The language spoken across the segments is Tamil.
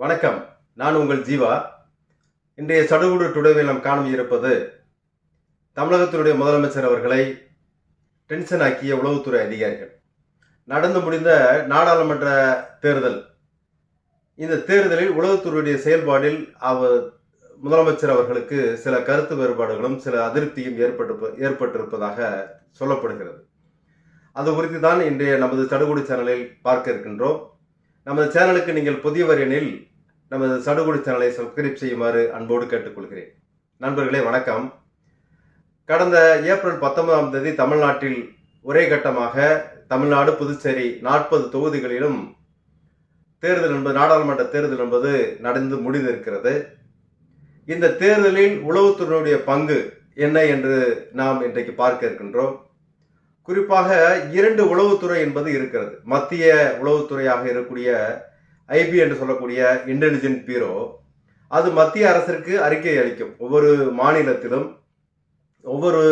வணக்கம். நான் உங்கள் ஜீவா. இன்றைய சடுகுடு டுடேவில் நாம் காணும் இருப்பது தமிழகத்தினுடைய முதலமைச்சர் அவர்களை டென்ஷன் ஆக்கிய உளவுத்துறை அதிகாரிகள். நடந்து முடிந்த நாடாளுமன்ற தேர்தல். இந்த தேர்தலில் உளவுத்துறையுடைய செயல்பாடில் அவர் முதலமைச்சர் அவர்களுக்கு சில கருத்து வேறுபாடுகளும் சில அதிருப்தியும் ஏற்பட்டு ஏற்பட்டிருப்பதாக சொல்லப்படுகிறது. அது குறித்து தான் இன்றைய நமது சடுகுடு சேனலில் பார்க்க இருக்கின்றோம். நமது சேனலுக்கு நீங்கள் புதியவர் எனில் நமது சடுகுடி சேனலை சப்ஸ்கிரைப் செய்யுமாறு அன்போடு கேட்டுக்கொள்கிறேன். நண்பர்களே வணக்கம். கடந்த ஏப்ரல் பத்தொன்பதாம் தேதி தமிழ்நாட்டில் ஒரே கட்டமாக தமிழ்நாடு புதுச்சேரி நாற்பது தொகுதிகளிலும் தேர்தல் என்பது நாடாளுமன்ற தேர்தல் என்பது நடந்து முடிந்திருக்கிறது. இந்த தேர்தலில் உளவுத்துறையினுடைய பங்கு என்ன என்று நாம் இன்றைக்கு பார்க்க இருக்கின்றோம். குறிப்பாக இரண்டு உளவுத்துறை என்பது இருக்கிறது. மத்திய உளவுத்துறையாக இருக்கக்கூடிய ஐபி என்று சொல்லக்கூடிய இன்டெலிஜென்ட் பியூரோ அது மத்திய அரசிற்கு அறிக்கை அளிக்கும். ஒவ்வொரு மாநிலத்திலும் ஒவ்வொரு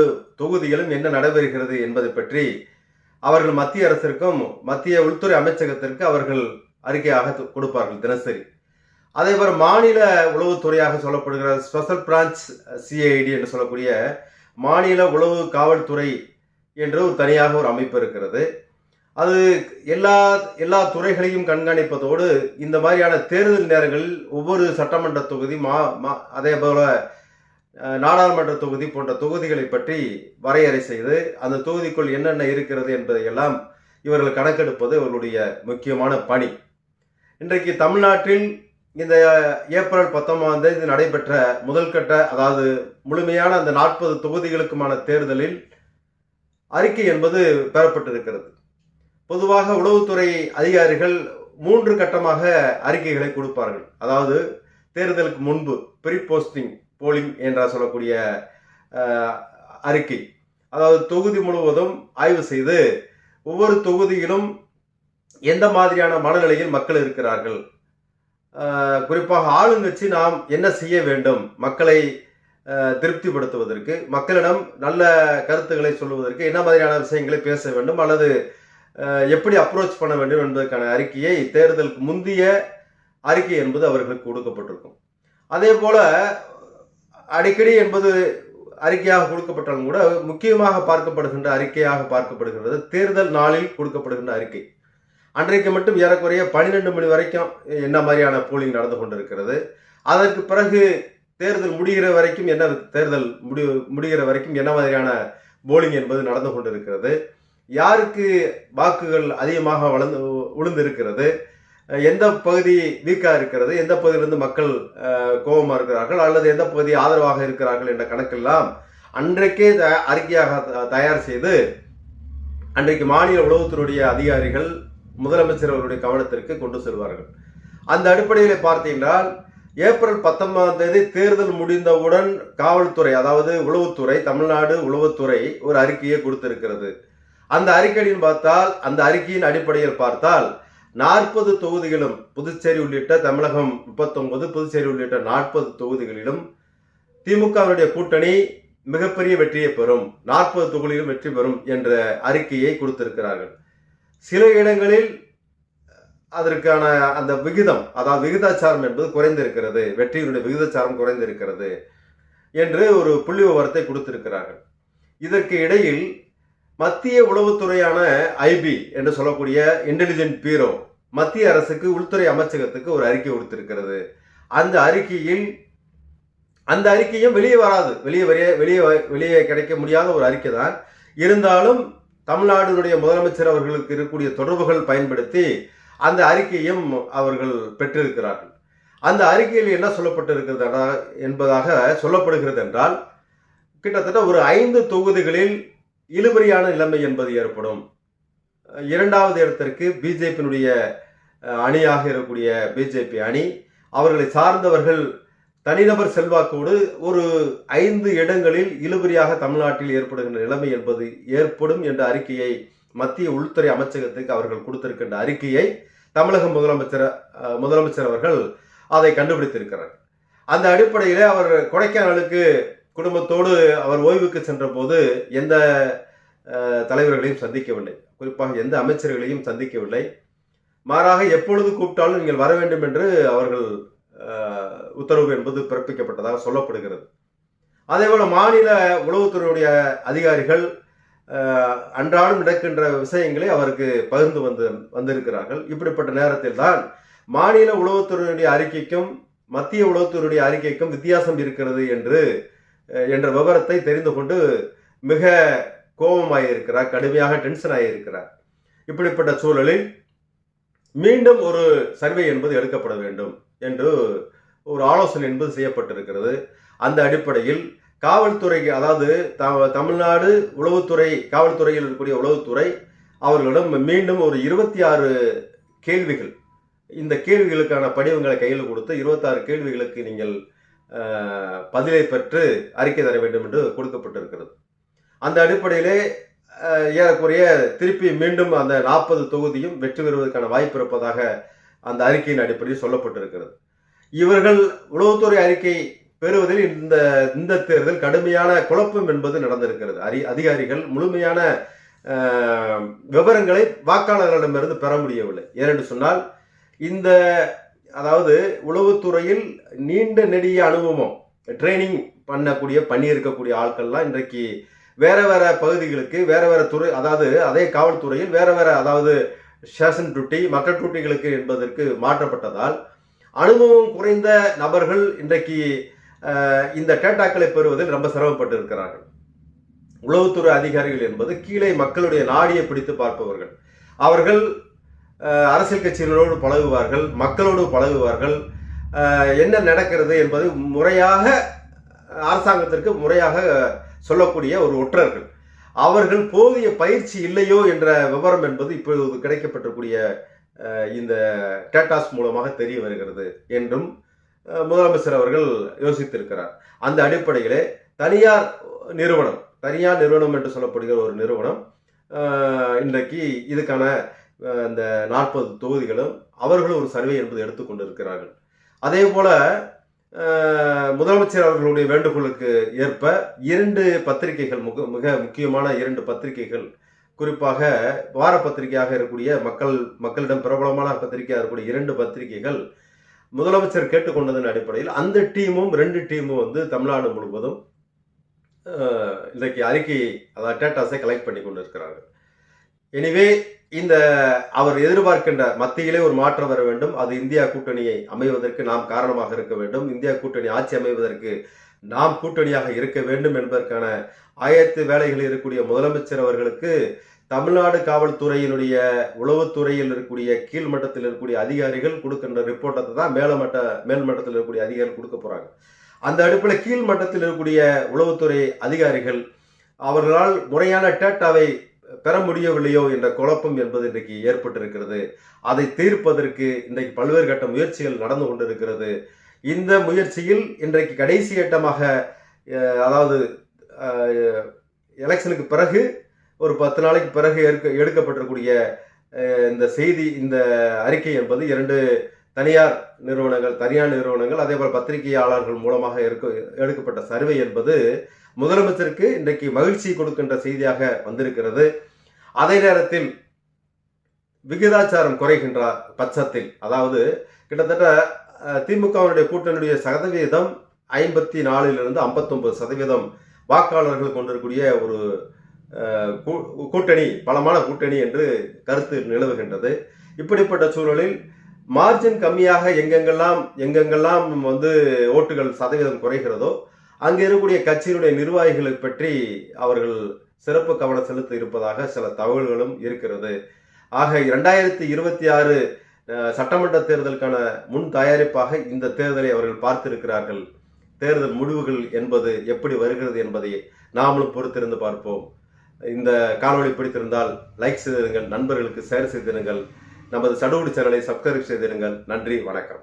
தொகுதியிலும் என்ன நடைபெறுகிறது என்பதை பற்றி அவர்கள் மத்திய அரசிற்கும் மத்திய உள்துறை அமைச்சகத்திற்கு அவர்கள் அறிக்கையாக கொடுப்பார்கள் தினசரி. அதேபோல மாநில உளவுத்துறையாக சொல்லப்படுகிற ஸ்பெஷல் பிரான்ச் சிஐடி என்று சொல்லக்கூடிய மாநில உளவு காவல்துறை என்று ஒரு தனியாக ஒரு அமைப்பு இருக்கிறது. அது எல்லா எல்லா துறைகளையும் கண்காணிப்பதோடு இந்த மாதிரியான தேர்தல் நேரங்களில் ஒவ்வொரு சட்டமன்ற தொகுதி மா மா- அதே போல நாடாளுமன்ற தொகுதி போன்ற தொகுதிகளை பற்றி வரையறை செய்து அந்த தொகுதிக்குள் என்னென்ன இருக்கிறது என்பதையெல்லாம் இவர்கள் கணக்கெடுப்பது இவர்களுடைய முக்கியமான பணி. இன்றைக்கு தமிழ்நாட்டில் இந்த ஏப்ரல் பத்தொன்பதாம் தேதி நடைபெற்ற முதல் கட்ட அதாவது முழுமையான அந்த நாற்பது தொகுதிகளுக்குமான தேர்தலில் அறிக்கை என்பது பெறப்பட்டிருக்கிறது. பொதுவாக உளவுத்துறை அதிகாரிகள் மூன்று கட்டமாக அறிக்கைகளை கொடுப்பார்கள். அதாவது தேர்தலுக்கு முன்பு ப்ரீ போஸ்டிங் போலிங் என்ற சொல்லக்கூடிய அறிக்கை. அதாவது தொகுதி முழுவதும் ஆய்வு செய்து ஒவ்வொரு தொகுதியிலும் எந்த மாதிரியான மனநிலையில் மக்கள் இருக்கிறார்கள்? குறிப்பாக ஆளுங்கட்சி நாம் என்ன செய்ய வேண்டும்? மக்களை திருப்திப்படுத்துவதற்கு மக்களிடம் நல்ல கருத்துக்களை சொல்லுவதற்கு என்ன மாதிரியான விஷயங்களை பேச வேண்டும்? அல்லது எப்படி அப்ரோச் பண்ண வேண்டும் என்பதற்கான அறிக்கையை தேர்தலுக்கு முந்தைய அறிக்கை என்பது அவர்களுக்கு கொடுக்கப்பட்டிருக்கும். அதே போல அடிக்கடி என்பது அறிக்கையாக கொடுக்கப்பட்டாலும் கூட முக்கியமாக பார்க்கப்படுகின்ற அறிக்கையாக பார்க்கப்படுகின்றது தேர்தல் நாளில் கொடுக்கப்படுகின்ற அறிக்கை. அன்றைக்கு மட்டும் ஏறக்குறைய பன்னிரெண்டு மணி வரைக்கும் என்ன மாதிரியான போலிங் நடந்து கொண்டிருக்கிறது? அதற்கு பிறகு தேர்தல் முடிகிற வரைக்கும் என்ன தேர்தல் முடி முடிகிற வரைக்கும் என்ன மாதிரியான போலிங் என்பது நடந்து கொண்டிருக்கிறது? யாருக்கு வாக்குகள் அதிகமாக வளர்ந்து விழுந்து இருக்கிறது எந்த பகுதி வீக்காக இருக்கிறது? எந்த பகுதியிலிருந்து மக்கள் கோபமாக இருக்கிறார்கள்? அல்லது எந்த பகுதி ஆதரவாக இருக்கிறார்கள் என்ற கணக்கெல்லாம் அன்றைக்கே த- அறிக்கையாக த- தயார் செய்து அன்றைக்கு மாநில உளவுத்துறையுடைய அதிகாரிகள் முதலமைச்சர் அவருடைய கவனத்திற்கு கொண்டு செல்வார்கள். அந்த அடிப்படையில் பார்த்தீங்கன்னால் ஏப்ரல் பத்தொன்பதாம் தேதி தேர்தல் முடிந்தவுடன் காவல்துறை அதாவது உளவுத்துறை தமிழ்நாடு உளவுத்துறை ஒரு அறிக்கையை கொடுத்திருக்கிறது. அந்த அறிக்கையின் பார்த்தால் அந்த அறிக்கையின் அடிப்படையில் பார்த்தால் நாற்பது தொகுதிகளும் புதுச்சேரி உள்ளிட்ட தமிழகம் முப்பத்தொன்பது புதுச்சேரி உள்ளிட்ட நாற்பது தொகுதிகளிலும் திமுகவினுடைய கூட்டணி மிகப்பெரிய வெற்றியை பெறும். நாற்பது தொகுதியிலும் வெற்றி பெறும் என்ற அறிக்கையை கொடுத்திருக்கிறார்கள். சில இடங்களில் அதற்கான அந்த விகிதம் அதாவது விகிதாச்சாரம் என்பது குறைந்திருக்கிறது. வெற்றியினுடைய விகிதாச்சாரம் குறைந்திருக்கிறது என்று ஒரு புள்ளி விவரத்தை கொடுத்திருக்கிறார்கள். இதற்கு இடையில் மத்திய உளவுத்துறையான ஐபி என்று சொல்லக்கூடிய இன்டெலிஜென்ட் பீரோ மத்திய அரசுக்கு உள்துறை அமைச்சகத்துக்கு ஒரு அறிக்கை கொடுத்திருக்கிறது. அந்த அறிக்கையில் அந்த அறிக்கையும் வெளியே வராது. வெளியே வெளியே வெளியே வெளியே கிடைக்க முடியாத ஒரு அறிக்கை தான். இருந்தாலும் தமிழ்நாடுனுடைய முதலமைச்சர் அவர்களுக்கு இருக்கக்கூடிய தொடர்புகள் பயன்படுத்தி அந்த அறிக்கையும் அவர்கள் பெற்றிருக்கிறார்கள். அந்த அறிக்கையில் என்ன சொல்லப்பட்டிருக்கிறது என்பதாக சொல்லப்படுகிறது என்றால் கிட்டத்தட்ட ஒரு ஐந்து தொகுதிகளில் இழுபறியான நிலைமை என்பது ஏற்படும். இரண்டாவது இடத்திற்கு பிஜேபியினுடைய அணியாக இருக்கக்கூடிய பிஜேபி அணி அவர்களை சார்ந்தவர்கள் தனிநபர் செல்வாக்கோடு ஒரு ஐந்து இடங்களில் இழுபறியாக தமிழ்நாட்டில் ஏற்படுகின்ற நிலைமை என்பது ஏற்படும் என்ற அறிக்கையை மத்திய உள்துறை அமைச்சகத்துக்கு அவர்கள் கொடுத்திருக்கின்ற அறிக்கையை தமிழக முதலமைச்சர் முதலமைச்சர் அவர்கள் அதை கண்டுபிடித்திருக்கிறார். அந்த அடிப்படையிலே அவர் கொடைக்கானலுக்கு குடும்பத்தோடு அவர் ஓய்வுக்கு சென்றபோது எந்த தலைவர்களையும் சந்திக்கவில்லை. குறிப்பாக எந்த அமைச்சர்களையும் சந்திக்கவில்லை. மாறாக எப்பொழுது கூப்பிட்டாலும் நீங்கள் வர வேண்டும் என்று அவர்கள் உத்தரவு என்பது பிறப்பிக்கப்பட்டதாக சொல்லப்படுகிறது. அதேபோல மாநில உளவுத்துறையுடைய அதிகாரிகள் அன்றாடம் நடக்கின்ற விஷயங்களை அவருக்கு பகிர்ந்து வந்து வந்திருக்கிறார்கள். இப்படிப்பட்ட நேரத்தில் தான் மாநில உளவுத்துறையுடைய அறிக்கைக்கும் மத்திய உளவுத்துறையுடைய அறிக்கைக்கும் வித்தியாசம் இருக்கிறது என்று என்ற விவரத்தை தெரிந்து கொண்டு மிக கோபமாயிருக்கிறார் கடுமையாக டென்ஷன் ஆகியிருக்கிறார் இப்படிப்பட்ட சூழலில் மீண்டும் ஒரு சர்வே என்பது எடுக்கப்பட வேண்டும் என்று ஒரு ஆலோசனை என்பது செய்யப்பட்டிருக்கிறது. அந்த அடிப்படையில் காவல்துறைக்கு அதாவது த- தமிழ்நாடு உளவுத்துறை காவல்துறையில் இருக்கக்கூடிய உளவுத்துறை அவர்களிடம் மீண்டும் ஒரு இருபத்தி ஆறு கேள்விகள் இந்த கேள்விகளுக்கான படிவங்களை கையில் கொடுத்து இருபத்தாறு கேள்விகளுக்கு நீங்கள் பதிலை பெற்று அறிக்கை தர வேண்டும் என்று கொடுக்கப்பட்டிருக்கிறது. அந்த அடிப்படையிலே ஏறக்குறைய திருப்பி மீண்டும் அந்த நாற்பது தொகுதியும் வெற்றி பெறுவதற்கான வாய்ப்பு இருப்பதாக அந்த அறிக்கையின் அடிப்படையில் சொல்லப்பட்டிருக்கிறது. இவர்கள் உளவுத்துறை அறிக்கை பெறுவதில் இந்த இந்த தேர்தல் கடுமையான குழப்பம் என்பது நடந்திருக்கிறது. அரி அதிகாரிகள் முழுமையான விவரங்களை வாக்காளர்களிடமிருந்து பெற முடியவில்லை. ஏனென்று சொன்னால் இந்த அதாவது உளவுத்துறையில் நீண்ட நெடிய அனுபவம் ட்ரைனிங் பண்ணக்கூடிய பண்ணி இருக்கக்கூடிய ஆட்கள்லாம் இன்றைக்கு வேற வேற பகுதிகளுக்கு வேற வேற துறை அதாவது அதே காவல்துறையில் வேற வேற அதாவது ஷேஷன் டியூட்டி மற்ற டியூட்டிகளுக்கு என்பதற்கு மாற்றப்பட்டதால் அனுபவம் குறைந்த நபர்கள் இன்றைக்கு இந்த டேட்டாக்களை பெறுவதில் ரொம்ப சிரமப்பட்டு இருக்கிறார்கள் உளவுத்துறை அதிகாரிகள் என்பது கீழே மக்களுடைய நாடியை பிடித்து பார்ப்பவர்கள். அவர்கள் அரசியல் கட்சிகளோடு பழகுவார்கள் மக்களோடு பழகுவார்கள். என்ன நடக்கிறது என்பது முறையாக அரசாங்கத்திற்கு முறையாக சொல்லக்கூடிய ஒரு ஒற்றர்கள். அவர்கள் போதிய பயிற்சி இல்லையோ என்ற விவரம் என்பது இப்பொழுது கிடைக்கப்பட்டக்கூடிய இந்த டேட்டாஸ் மூலமாக தெரிய வருகிறது என்றும் முதலமைச்சர் அவர்கள் யோசித்திருக்கிறார். அந்த அடிப்படையிலே தனியார் நிறுவனம் தனியார் நிறுவனம் என்று சொல்லப்படுகிற ஒரு நிறுவனம் இன்றைக்கு இதுக்கான இந்த நாற்பது தொகுதிகளும் அவர்களும் ஒரு சர்வே என்பது எடுத்துக்கொண்டிருக்கிறார்கள் அதே போல முதலமைச்சர் அவர்களுடைய வேண்டுகோளுக்கு ஏற்ப இரண்டு பத்திரிகைகள் மிக மிக முக்கியமான இரண்டு பத்திரிகைகள் குறிப்பாக வார பத்திரிகையாக இருக்கக்கூடிய மக்கள் மக்களிடம் பிரபலமான பத்திரிகையாக இருக்கக்கூடிய இரண்டு பத்திரிகைகள் முதலமைச்சர் கேட்டுக்கொண்டதன் அடிப்படையில் அந்த டீமும் ரெண்டு டீமும் வந்து தமிழ்நாடு முழுவதும் இன்றைக்கு அறிக்கையை அதாவது டேட்டாஸை கலெக்ட் பண்ணி கொண்டிருக்கிறார்கள் எனிவே இந்த அவர் எதிர்பார்க்கின்ற மத்தியிலே ஒரு மாற்றம் வர வேண்டும். அது இந்தியா கூட்டணியை அமைவதற்கு நாம் காரணமாக இருக்க வேண்டும். இந்தியா கூட்டணி ஆட்சி அமைவதற்கு நாம் கூட்டணியாக இருக்க வேண்டும் என்பதற்கான ஆயத்து வேலைகளில் இருக்கக்கூடிய முதலமைச்சர் அவர்களுக்கு தமிழ்நாடு காவல்துறையினுடைய உளவுத்துறையில் இருக்கக்கூடிய கீழ்மட்டத்தில் இருக்கக்கூடிய அதிகாரிகள் கொடுக்கின்ற ரிப்போர்ட்டத்தை தான் மேலமட்ட மேல்மட்டத்தில் இருக்கக்கூடிய அதிகாரிகள் கொடுக்க போறாங்க. அந்த அடுப்பில் கீழ்மட்டத்தில் இருக்கக்கூடிய உளவுத்துறை அதிகாரிகள் அவர்களால் முறையான டேட்டாவை பெற முடியவில்லையோ என்ற குழப்பம் என்பது இன்றைக்கு ஏற்பட்டிருக்கிறது. அதை தீர்ப்பதற்கு இன்றைக்கு பல்வேறு கட்ட முயற்சிகள் நடந்து கொண்டிருக்கிறது. இந்த முயற்சியில் இன்றைக்கு கடைசி கட்டமாக அதாவது எலெக்ஷனுக்கு பிறகு ஒரு பத்து நாளைக்கு பிறகு எடுக்க எடுக்கப்பட்டிருக்கூடிய இந்த செய்தி இந்த அறிக்கை என்பது இரண்டு தனியார் நிறுவனங்கள் தனியார் நிறுவனங்கள் அதே போல் பத்திரிகையாளர்கள் மூலமாக இருக்க எடுக்கப்பட்ட சர்வே என்பது முதலமைச்சருக்கு இன்றைக்கு மகிழ்ச்சி கொடுக்கின்ற செய்தியாக வந்திருக்கிறது. அதே நேரத்தில் விகிதாச்சாரம் குறைகின்றார் பட்சத்தில் அதாவது கிட்டத்தட்ட திமுகவினுடைய கூட்டணியுடைய சதவீதம் ஐம்பத்தி நாலிலிருந்து ஐம்பத்தொன்பது சதவீதம் வாக்காளர்கள் கொண்டிருக்கூடிய ஒரு கூ- கூட்டணி பலமான கூட்டணி என்று கருத்து நிலவுகின்றது. இப்படிப்பட்ட சூழலில் மார்ஜின் கம்மியாக எங்கெங்கெல்லாம் எங்கெங்கெல்லாம் வந்து ஓட்டுகள் சதவீதம் குறைகிறதோ அங்கே இருக்கக்கூடிய கட்சியினுடைய நிர்வாகிகளை பற்றி அவர்கள் சிறப்பு கவனம் செலுத்த இருப்பதாக சில தகவல்களும் இருக்கிறது. ஆக இரண்டாயிரத்தி இருபத்தி ஆறு சட்டமன்ற தேர்தலுக்கான முன் தயாரிப்பாக இந்த தேர்தலை அவர்கள் பார்த்திருக்கிறார்கள். தேர்தல் முடிவுகள் என்பது எப்படி வருகிறது என்பதை நாமளும் பொறுத்திருந்து பார்ப்போம். இந்த காணொலி பிடித்திருந்தால் லைக் செய்திருங்கள் நண்பர்களுக்கு ஷேர் செய்திருங்கள் நமது சடுகுடு சேனலை சப்ஸ்கிரைப் செய்திருங்கள். நன்றி வணக்கம்.